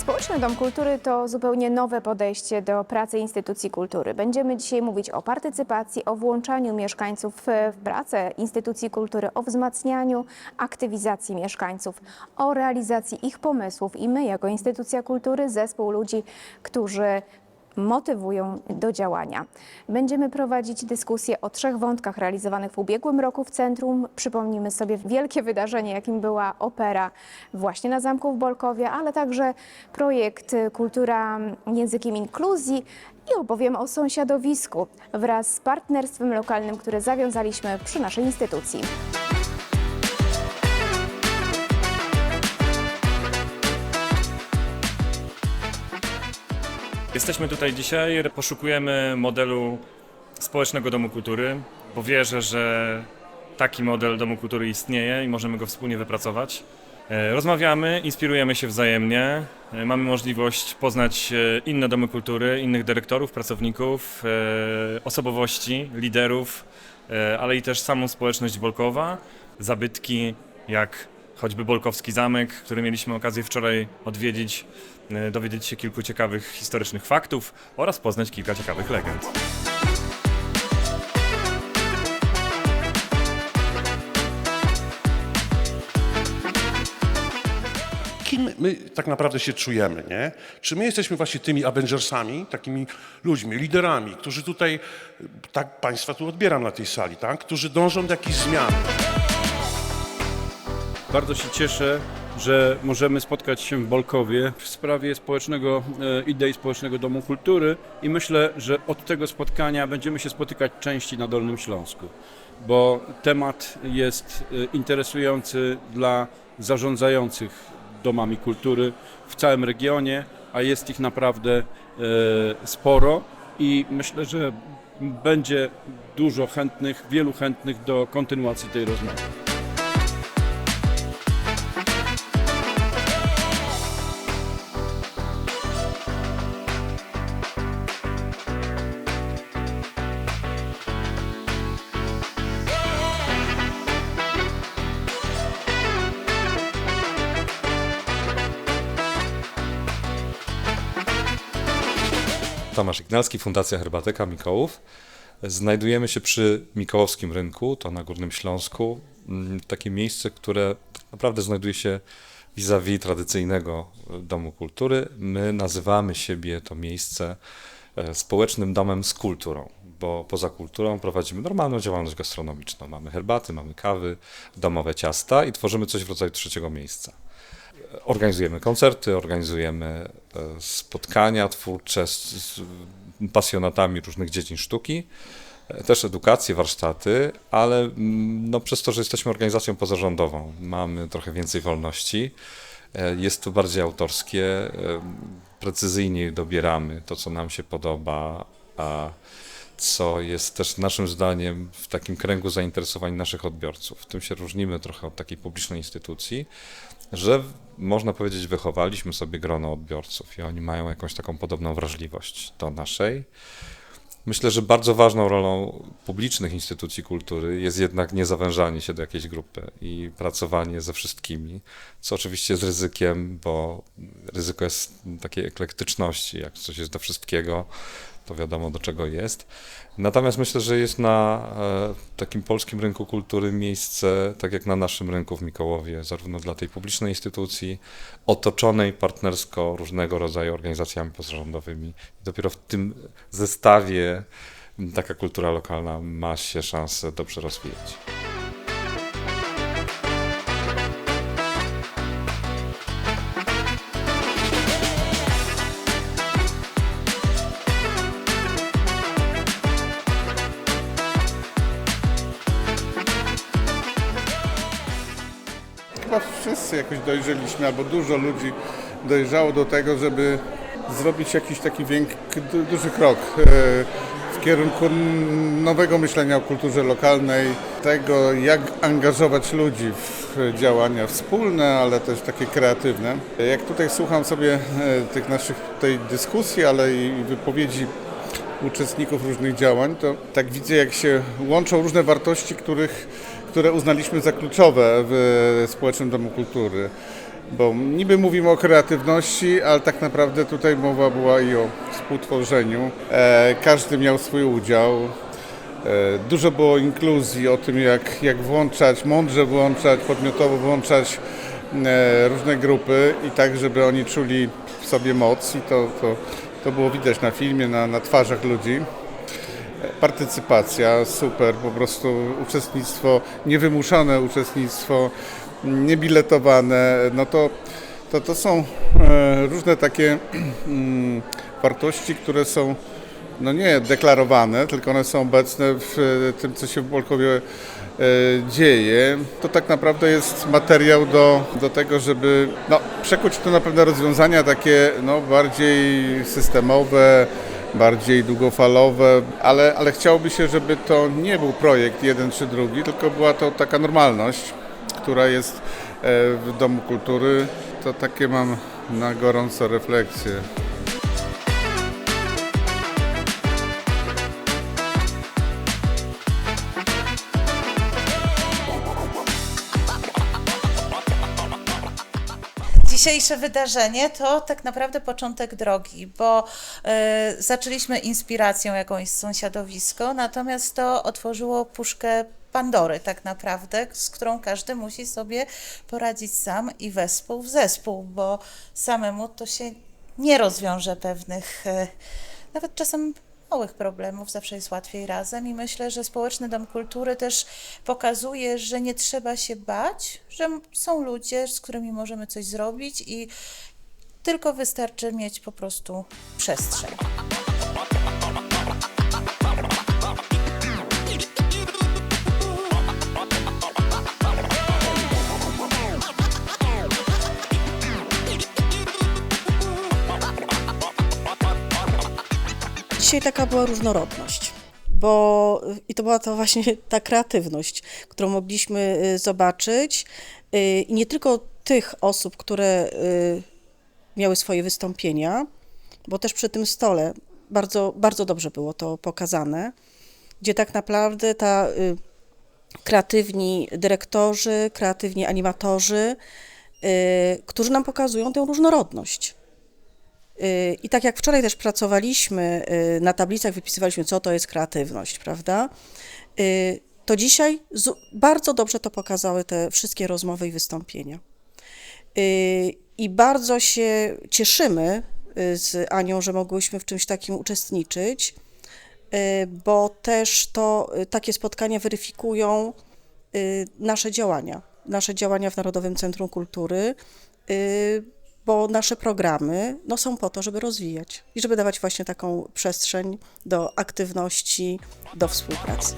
Społeczny Dom Kultury to zupełnie nowe podejście do pracy instytucji kultury. Będziemy dzisiaj mówić o partycypacji, o włączaniu mieszkańców w pracę instytucji kultury, o wzmacnianiu aktywizacji mieszkańców, o realizacji ich pomysłów i my jako instytucja kultury, zespół ludzi, którzy motywują do działania. Będziemy prowadzić dyskusję o trzech wątkach realizowanych w ubiegłym roku w centrum. Przypomnimy sobie wielkie wydarzenie, jakim była opera właśnie na Zamku w Bolkowie, ale także projekt Kultura językiem inkluzji i opowiem o sąsiadowisku wraz z partnerstwem lokalnym, które zawiązaliśmy przy naszej instytucji. Jesteśmy tutaj dzisiaj, poszukujemy modelu społecznego domu kultury, bo wierzę, że taki model domu kultury istnieje i możemy go wspólnie wypracować. E, Rozmawiamy, inspirujemy się wzajemnie, e, mamy możliwość poznać e, inne domy kultury, innych dyrektorów, pracowników, osobowości, liderów, ale i też samą społeczność Bolkowa, zabytki jak choćby Bolkowski Zamek, który mieliśmy okazję wczoraj odwiedzić, e, dowiedzieć się kilku ciekawych historycznych faktów oraz poznać kilka ciekawych legend. kim my tak naprawdę się czujemy, nie? Czy my jesteśmy właśnie tymi Avengersami, takimi ludźmi, liderami, którzy tutaj, tak Państwa tu odbieram na tej sali, tak? Którzy dążą do jakichś zmian. Bardzo się cieszę, że możemy spotkać się w Bolkowie w sprawie społecznego, e, idei Społecznego Domu Kultury i myślę, że od tego spotkania będziemy się spotykać częściej na Dolnym Śląsku, bo temat jest e, interesujący dla zarządzających domami kultury w całym regionie, a jest ich naprawdę e, sporo i myślę, że będzie dużo chętnych, wielu chętnych do kontynuacji tej rozmowy. Tomasz Ignalski, Fundacja Herbateka Mikołów. Znajdujemy się przy Mikołowskim Rynku, to na Górnym Śląsku. Mm, Takie miejsce, które naprawdę znajduje się vis-a-vis tradycyjnego Domu Kultury. My nazywamy siebie to miejsce e, społecznym domem z kulturą, bo poza kulturą prowadzimy normalną działalność gastronomiczną. Mamy herbaty, mamy kawy, domowe ciasta i tworzymy coś w rodzaju trzeciego miejsca. Organizujemy koncerty, organizujemy e, spotkania twórcze z, z pasjonatami różnych dziedzin sztuki, e, też edukację, warsztaty, ale mm, no, przez to, że jesteśmy organizacją pozarządową, mamy trochę więcej wolności, e, jest to bardziej autorskie, e, precyzyjniej dobieramy to, co nam się podoba, a co jest też naszym zdaniem w takim kręgu zainteresowań naszych odbiorców. W tym się różnimy trochę od takiej publicznej instytucji, że można powiedzieć, wychowaliśmy sobie grono odbiorców i oni mają jakąś taką podobną wrażliwość do naszej. Myślę, że bardzo ważną rolą publicznych instytucji kultury jest jednak nie zawężanie się do jakiejś grupy i pracowanie ze wszystkimi, co oczywiście jest ryzykiem, bo ryzyko jest takiej eklektyczności, jak coś jest do wszystkiego, to wiadomo do czego jest. Natomiast myślę, że jest na e, takim polskim rynku kultury miejsce, tak jak na naszym rynku w Mikołowie, zarówno dla tej publicznej instytucji, otoczonej partnersko różnego rodzaju organizacjami pozarządowymi. Dopiero w tym zestawie taka kultura lokalna ma się szansę dobrze rozwijać. Chyba wszyscy jakoś dojrzeliśmy, albo dużo ludzi dojrzało do tego, żeby zrobić jakiś taki duży krok e, w kierunku nowego myślenia o kulturze lokalnej, tego jak angażować ludzi w działania wspólne, ale też takie kreatywne. Jak tutaj słucham sobie e, tych naszych tej dyskusji, ale i wypowiedzi uczestników różnych działań, to tak widzę, jak się łączą różne wartości, których, które uznaliśmy za kluczowe w Społecznym Domu Kultury. Bo niby mówimy o kreatywności, ale tak naprawdę tutaj mowa była i o współtworzeniu. E, każdy miał swój udział. E, Dużo było inkluzji o tym, jak, jak włączać, mądrze włączać, podmiotowo włączać e, różne grupy i tak, żeby oni czuli w sobie moc i to, to, to było widać na filmie, na, na twarzach ludzi. Partycypacja, super, po prostu uczestnictwo, niewymuszone uczestnictwo, niebiletowane, no to, to, to są e, różne takie mm, wartości, które są no nie deklarowane, tylko one są obecne w e, tym, co się w Bolkowie e, dzieje. To tak naprawdę jest materiał do, do tego, żeby no, przekuć to na pewne rozwiązania takie no, bardziej systemowe, bardziej długofalowe, ale, ale chciałoby się, żeby to nie był projekt jeden czy drugi, tylko była to taka normalność, która jest e, w Domu Kultury. To takie mam na gorąco refleksje. Dzisiejsze wydarzenie to tak naprawdę początek drogi, bo e, zaczęliśmy inspiracją jakąś sąsiadowisko, natomiast to otworzyło puszkę Pandory tak naprawdę, z którą każdy musi sobie poradzić sam i wespół w zespół, bo samemu to się nie rozwiąże pewnych, e, nawet czasem małych problemów, zawsze jest łatwiej razem i myślę, że Społeczny Dom Kultury też pokazuje, że nie trzeba się bać, że są ludzie, z którymi możemy coś zrobić i tylko wystarczy mieć po prostu przestrzeń. Dzisiaj taka była różnorodność, bo i to była to właśnie ta kreatywność, którą mogliśmy y, zobaczyć y, i nie tylko tych osób, które y, miały swoje wystąpienia, bo też przy tym stole bardzo, bardzo dobrze było to pokazane, gdzie tak naprawdę ta kreatywni dyrektorzy, kreatywni animatorzy, którzy nam pokazują tę różnorodność. I tak jak wczoraj też pracowaliśmy y, na tablicach, wypisywaliśmy, co to jest kreatywność, prawda? Y, To dzisiaj bardzo dobrze to pokazały te wszystkie rozmowy i wystąpienia. Y, I bardzo się cieszymy z Anią, że mogłyśmy w czymś takim uczestniczyć, bo też to takie spotkania weryfikują nasze działania, nasze działania w Narodowym Centrum Kultury, bo nasze programy no, są po to, żeby rozwijać i żeby dawać właśnie taką przestrzeń do aktywności, do współpracy.